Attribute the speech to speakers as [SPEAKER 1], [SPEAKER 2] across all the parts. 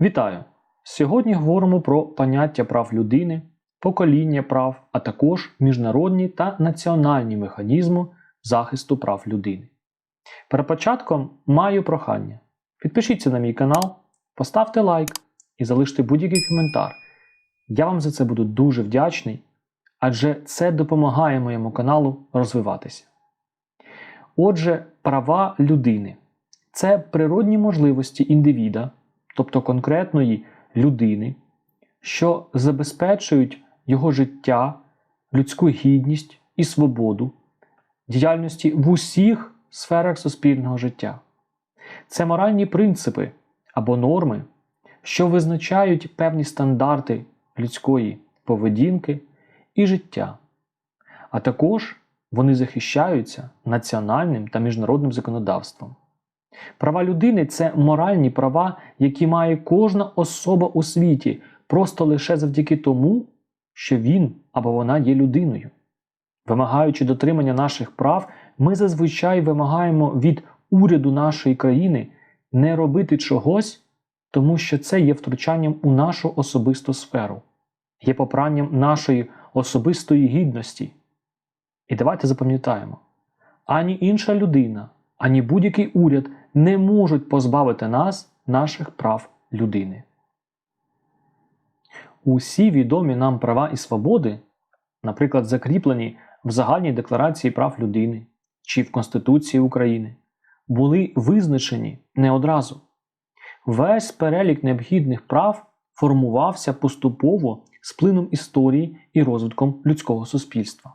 [SPEAKER 1] Вітаю! Сьогодні говоримо про поняття прав людини, покоління прав, а також міжнародні та національні механізми захисту прав людини. Перед початком маю прохання. Підпишіться на мій канал, поставте лайк і залиште будь-який коментар. Я вам за це буду дуже вдячний, адже це допомагає моєму каналу розвиватися. Отже, права людини це природні можливості індивіда, тобто конкретної людини, що забезпечують його життя, людську гідність і свободу, діяльності в усіх сферах суспільного життя. Це моральні принципи або норми, що визначають певні стандарти людської поведінки і життя, а також вони захищаються національним та міжнародним законодавством. Права людини це моральні права, які має кожна особа у світі, просто лише завдяки тому, що він або вона є людиною. Вимагаючи дотримання наших прав, ми зазвичай вимагаємо від уряду нашої країни не робити чогось, тому що це є втручанням у нашу особисту сферу, є попранням нашої особистої гідності. І давайте запам'ятаємо: ані інша людина, ані будь-який уряд не можуть позбавити нас наших прав людини. Усі відомі нам права і свободи, наприклад, закріплені в Загальній декларації прав людини чи в Конституції України, були визначені не одразу. Весь перелік необхідних прав формувався поступово з плином історії і розвитком людського суспільства.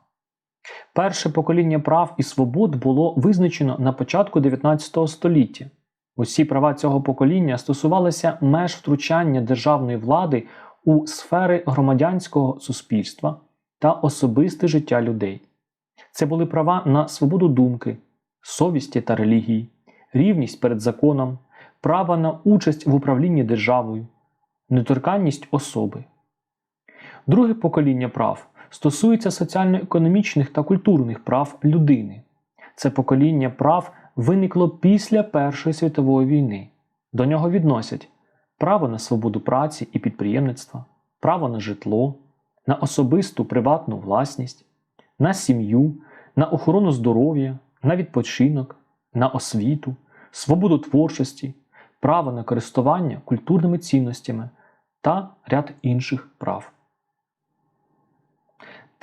[SPEAKER 1] Перше покоління прав і свобод було визначено на початку 19 століття. Усі права цього покоління стосувалися меж втручання державної влади у сфери громадянського суспільства та особисте життя людей. Це були права на свободу думки, совісті та релігії, рівність перед законом, право на участь в управлінні державою, недоторканність особи. Друге покоління прав стосується соціально-економічних та культурних прав людини. Це покоління прав виникло після Першої світової війни. До нього відносять право на свободу праці і підприємництва, право на житло, на особисту приватну власність, на сім'ю, на охорону здоров'я, на відпочинок, на освіту, свободу творчості, право на користування культурними цінностями та ряд інших прав.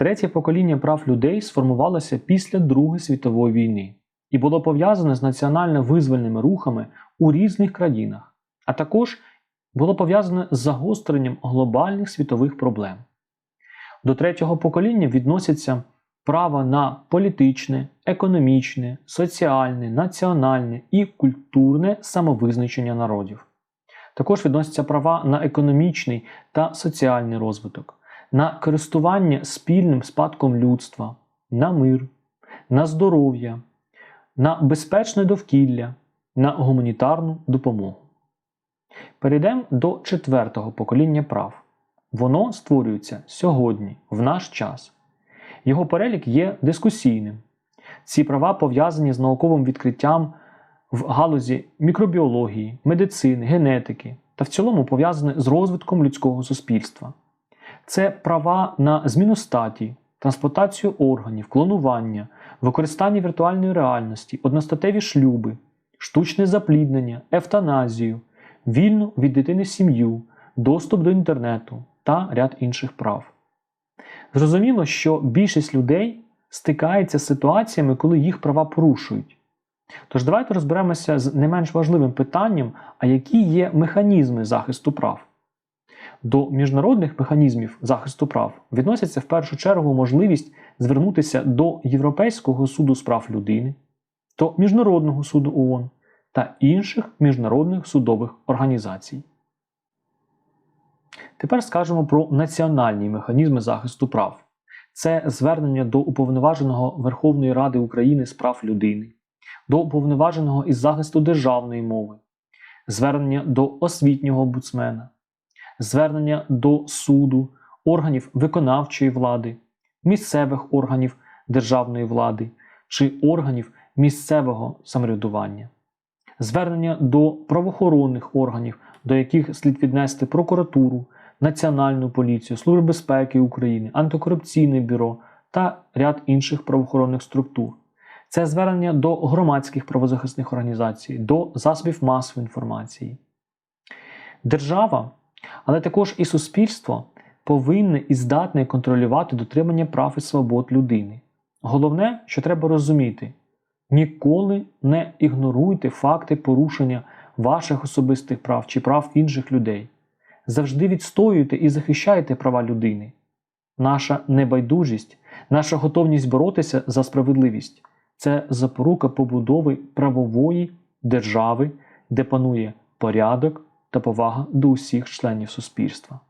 [SPEAKER 1] Третє покоління прав людей сформувалося після Другої світової війни і було пов'язане з національно-визвольними рухами у різних країнах, а також було пов'язане з загостренням глобальних світових проблем. До третього покоління відносяться право на політичне, економічне, соціальне, національне і культурне самовизначення народів. Також відносяться права на економічний та соціальний розвиток на користування спільним спадком людства, на мир, на здоров'я, на безпечне довкілля, на гуманітарну допомогу. Перейдемо до четвертого покоління прав. Воно створюється сьогодні, в наш час. Його перелік є дискусійним. Ці права пов'язані з науковим відкриттям в галузі мікробіології, медицини, генетики та в цілому пов'язані з розвитком людського суспільства це права на зміну статі, трансплантацію органів, клонування, використання віртуальної реальності, одностатеві шлюби, штучне запліднення, евтаназію, вільну від дитини сім'ю, доступ до інтернету та ряд інших прав. Зрозуміло, що більшість людей стикається з ситуаціями, коли їх права порушують. Тож давайте розберемося з не менш важливим питанням, а які є механізми захисту прав. До міжнародних механізмів захисту прав відносяться в першу чергу можливість звернутися до Європейського суду з прав людини, до Міжнародного суду ООН та інших міжнародних судових організацій. Тепер скажемо про національні механізми захисту прав. Це звернення до Уповноваженого Верховної Ради України з прав людини, до Уповноваженого із захисту державної мови, звернення до освітнього омбудсмена, звернення до суду, органів виконавчої влади, місцевих органів державної влади чи органів місцевого самоврядування, звернення до правоохоронних органів до яких слід віднести прокуратуру, Національну поліцію, Службу безпеки України, антикорупційне бюро та ряд інших правоохоронних структур. Це звернення до громадських правозахисних організацій, до засобів масової інформації. Держава, але також і суспільство повинне і здатне контролювати дотримання прав і свобод людини. Головне, що треба розуміти, ніколи не ігноруйте факти порушення ваших особистих прав чи прав інших людей. Завжди відстоюйте і захищайте права людини. Наша небайдужість, наша готовність боротися за справедливість це запорука побудови правової держави, де панує порядок та повага до усіх членів суспільства.